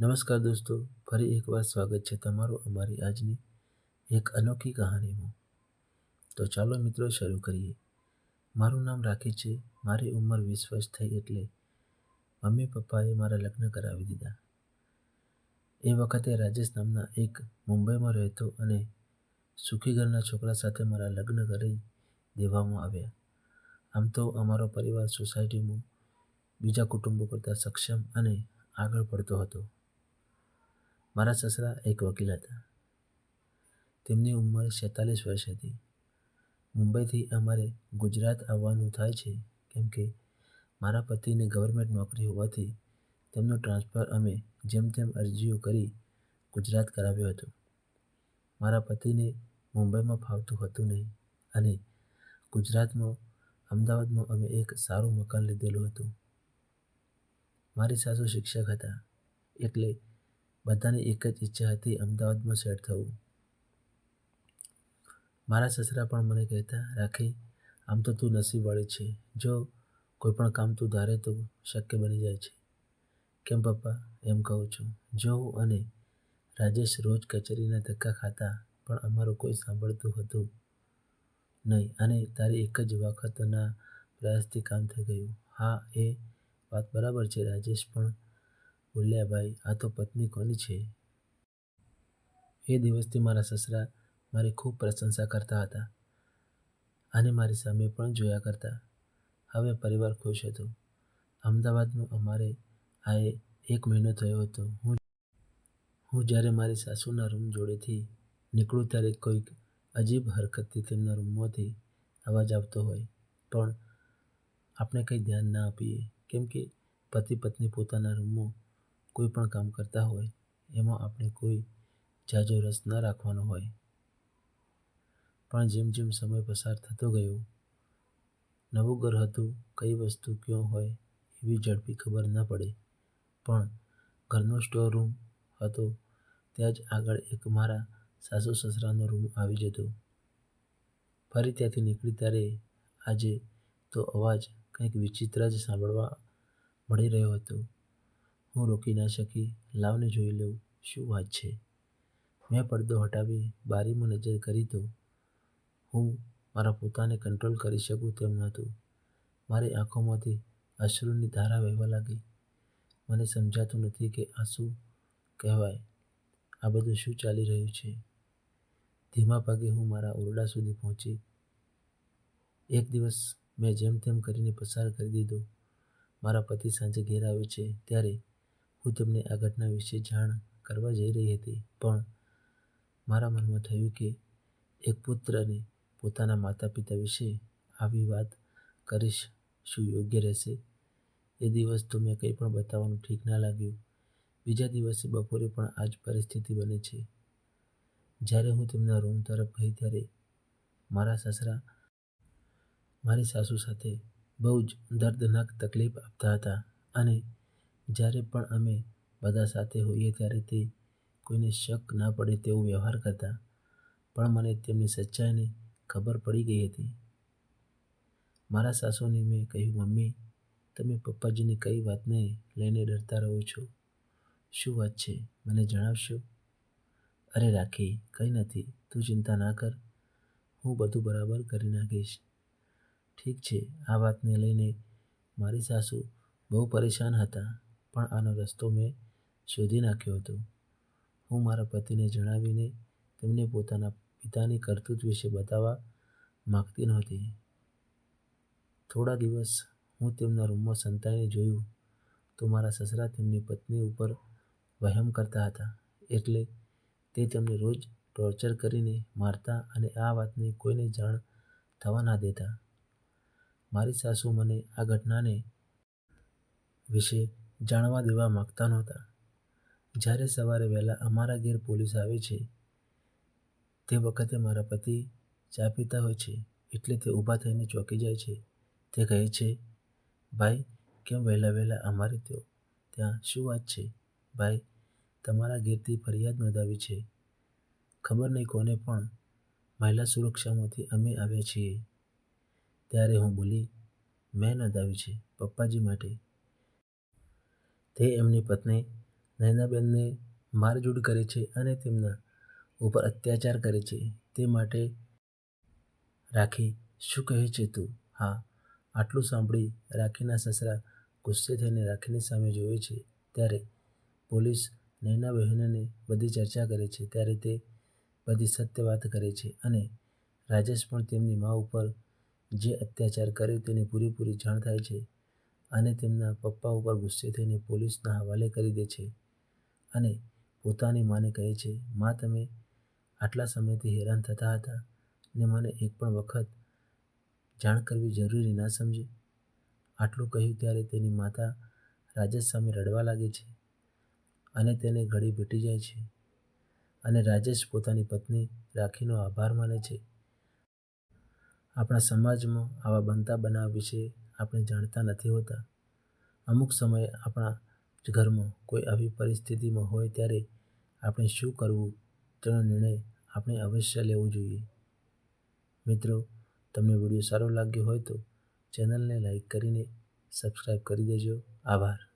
નમસ્કાર દોસ્તો, ફરી એકવાર સ્વાગત છે તમારું અમારી આજની એક અનોખી કહાનીમાં. તો ચાલો મિત્રો શરૂ કરીએ. મારું નામ રાખી છે, મારી ઉંમર વીસ વર્ષ થઈ એટલે મમ્મી પપ્પાએ મારા લગ્ન કરાવી દીધા. એ વખતે રાજેશ નામના એક મુંબઈમાં રહેતો અને સુખી ઘરના છોકરા સાથે મારા લગ્ન કરી દેવામાં આવ્યા. આમ તો અમારો પરિવાર સોસાયટીમાં બીજા કુટુંબો કરતાં સક્ષમ અને આગળ પડતો હતો. મારા સસરા એક વકીલ હતા. તેમની ઉંમર છેતાલીસ વર્ષ હતી. મુંબઈથી અમારે ગુજરાત આવવાનું થાય છે, કેમ કે મારા પતિને ગવર્મેન્ટ નોકરી હોવાથી તેમનો ટ્રાન્સફર અમે જેમ તેમ અરજીઓ કરી ગુજરાત કરાવ્યો હતો. મારા પતિને મુંબઈમાં ફાવતું હતું નહીં અને ગુજરાતમાં, અમદાવાદમાં અમે એક સારું મકાન લીધેલું હતું. મારી સાસુ શિક્ષક હતા, એટલે બધાની એક જ ઈચ્છા હતી અમદાવાદમાં સેટ થવું. મારા સસરા પણ મને કહેતા, રાખી, આમ તો તું નસીબવાળી છે. જો કોઈ પણ કામ તું ધારે તો શક્ય બની જાય છે. કેમ પપ્પા? એમ કહું છું. જો હું અને રાજેશ રોજ કચેરીના ધક્કા ખાતા, પણ અમારું કોઈ સાંભળતું હતું નહીં અને તારી એક જ વખતના પ્રયાસથી કામ થઈ ગયું. હા, એ વાત બરાબર છે, રાજેશ, પણ બોલ્યા ભાઈ, આ તો પત્ની કોની છે? એ દિવસથી મારા સસરા મારી ખૂબ પ્રશંસા કરતા હતા. અને મારી સામે પણ જોયા કરતા. હવે પરિવાર ખુશ હતો. અમદાવાદમાં અમારે આ એક મહિનો થયો હતો. હું હું જ્યારે મારી સાસુના રૂમ જોડેથી નીકળું ત્યારે કોઈક અજીબ હરકતથી તેમના રૂમમાંથી અવાજ આવતો હોય. પણ આપણે કંઈ ધ્યાન ના આપીએ. કેમ કે પતિ પત્ની પોતાના રૂમમાં કોઈ પણ કામ કરતા હોય, એમાં આપણે કોઈ ઝાઝો રસ ન રાખવાનો હોય. પણ જેમ જેમ સમય પસાર થતો ગયો, નવું ઘર હતું, કઈ વસ્તુ ક્યાં હોય એવી ઝડપી ખબર ન પડે. પણ ઘરનો સ્ટોર રૂમ હતો, ત્યાં જ આગળ એક મારા સાસુ સસરાનો રૂમ આવી જતો. ફરી ત્યાંથી નીકળી ત્યારે આજે તો અવાજ કંઈક વિચિત્ર જ સાંભળવા મળી રહ્યો હતો. હું રોકી ના શકી. લાવને જોઈ લઉં, શું વાત છે? મેં પડદો હટાવી બારીમાં નજર કરી તો હું મારા પોતાને કંટ્રોલ કરી શકું તેમ નહોતું. મારી આંખોમાંથી અશ્રુની ધારા વહેવા લાગી. મને સમજાતું નથી કે આ શું કહેવાય. આ બધું શું ચાલી રહ્યું છે? ધીમા પગે હું મારા ઓરડા સુધી પહોંચી. એક દિવસ મેં જેમ તેમ કરીને પસાર કરી દીધો. મારા પતિ સાંજે ઘેર આવે છે ત્યારે હું તેમને આ ઘટના વિશે જાણ કરવા જઈ રહી હતી, પણ મારા મનમાં થયું કે એક પુત્રને પોતાના માતા પિતા વિશે આવી વાત કરીશ શું યોગ્ય રહેશે? એ દિવસ તો મેં કંઈ પણ બતાવવાનું ઠીક ના લાગ્યું. બીજા દિવસે બપોરે પણ આ જ પરિસ્થિતિ બને છે. જ્યારે હું તેમના રૂમ તરફ ગઈ ત્યારે મારા સસરા મારી સાસુ સાથે બહુ જ દર્દનાક તકલીફ આપતા હતા અને જ્યારે પણ અમે બધા સાથે હોઈએ ત્યારે તે કોઈને શક ના પડે તેવો વ્યવહાર કરતા, પણ મને તેમની સચ્ચાઈની ખબર પડી ગઈ હતી. મારા સાસુને મેં કહ્યું, મમ્મી, તમે પપ્પાજીની કઈ વાતને લઈને ડરતા રહો છો? શું વાત છે? મને જણાવશો? અરે રાખી, કંઈ નથી. તું ચિંતા ના કર. હું બધું બરાબર કરી નાખીશ. ઠીક છે, આ વાતને લઈને મારી સાસુ બહુ પરેશાન હતા. પણ આનો રસ્તો મેં શોધી નાખ્યો હતો. હું મારા પતિને જણાવીને તેમને પોતાના પિતાની કરતૂત વિશે બતાવવા માગતી નહોતી. થોડા દિવસ હું તેમના રૂમમાં સંતાઈને જોયું તો મારા સસરા તેમની પત્ની ઉપર વહેમ કરતા હતા, એટલે તે તેમને રોજ ટોર્ચર કરીને મારતા અને આ વાતની કોઈને જાણ થવા ના દેતા. મારી સાસુ મને આ ઘટનાને વિશે જાણવા દેવા માગતા નહોતા. જ્યારે સવારે વહેલા અમારા ઘેર પોલીસ આવે છે, તે વખતે મારા પતિ ચા પીતા હોય છે એટલે તે ઊભા થઈને ચોંકી જાય છે. તે કહે છે, ભાઈ, કેમ વહેલા વહેલા અમારે તો ત્યાં શું વાત છે? ભાઈ, તમારા ઘેરથી ફરિયાદ નોંધાવી છે. ખબર નહીં કોને પણ મહિલા સુરક્ષામાંથી અમે આવ્યા છીએ. ત્યારે હું બોલી, મેં નોંધાવી છે પપ્પાજી માટે. તે એમની પત્ની નયનાબેનને મારઝૂડ કરે છે અને તેમના ઉપર અત્યાચાર કરે છે. તે માટે રાખી શું કહે છે તું? હા, આટલું સાંભળી રાખીના સસરા ગુસ્સે થઈને રાખીની સામે જોવે છે. ત્યારે પોલીસ નયનાબહેનને બધી ચર્ચા કરે છે. ત્યારે તે બધી સત્ય વાત કરે છે અને રાજેશ પણ તેમની મા ઉપર જે અત્યાચાર કર્યો તેની પૂરેપૂરી જાણ થાય છે અને તેમના પપ્પા ઉપર ગુસ્સે થઈને પોલીસના હવાલે કરી દે છે અને પોતાની માને કહે છે, મા તમે આટલા સમયથી હેરાન થતા હતા ને મને એક પણ વખત જાણ કરવી જરૂરી ના સમજી? આટલું કહ્યું ત્યારે તેની માતા રાજેશ સામે રડવા લાગે છે અને તેને ઘડી ભેટી જાય છે અને રાજેશ પોતાની પત્ની રાખીનો આભાર માને છે. આપણા સમાજમાં આવા બનતા બનાવ વિશે આપણે જાણતા નથી હોતા. અમુક સમયે આપણા જ ઘરમાં કોઈ આવી પરિસ્થિતિમાં હોય ત્યારે આપણે શું કરવું તેનો નિર્ણય આપણે અવશ્ય લેવો જોઈએ. મિત્રો, તમને વીડિયો સારો લાગ્યો હોય તો ચેનલને લાઈક કરીને સબસ્ક્રાઈબ કરી દેજો. આભાર.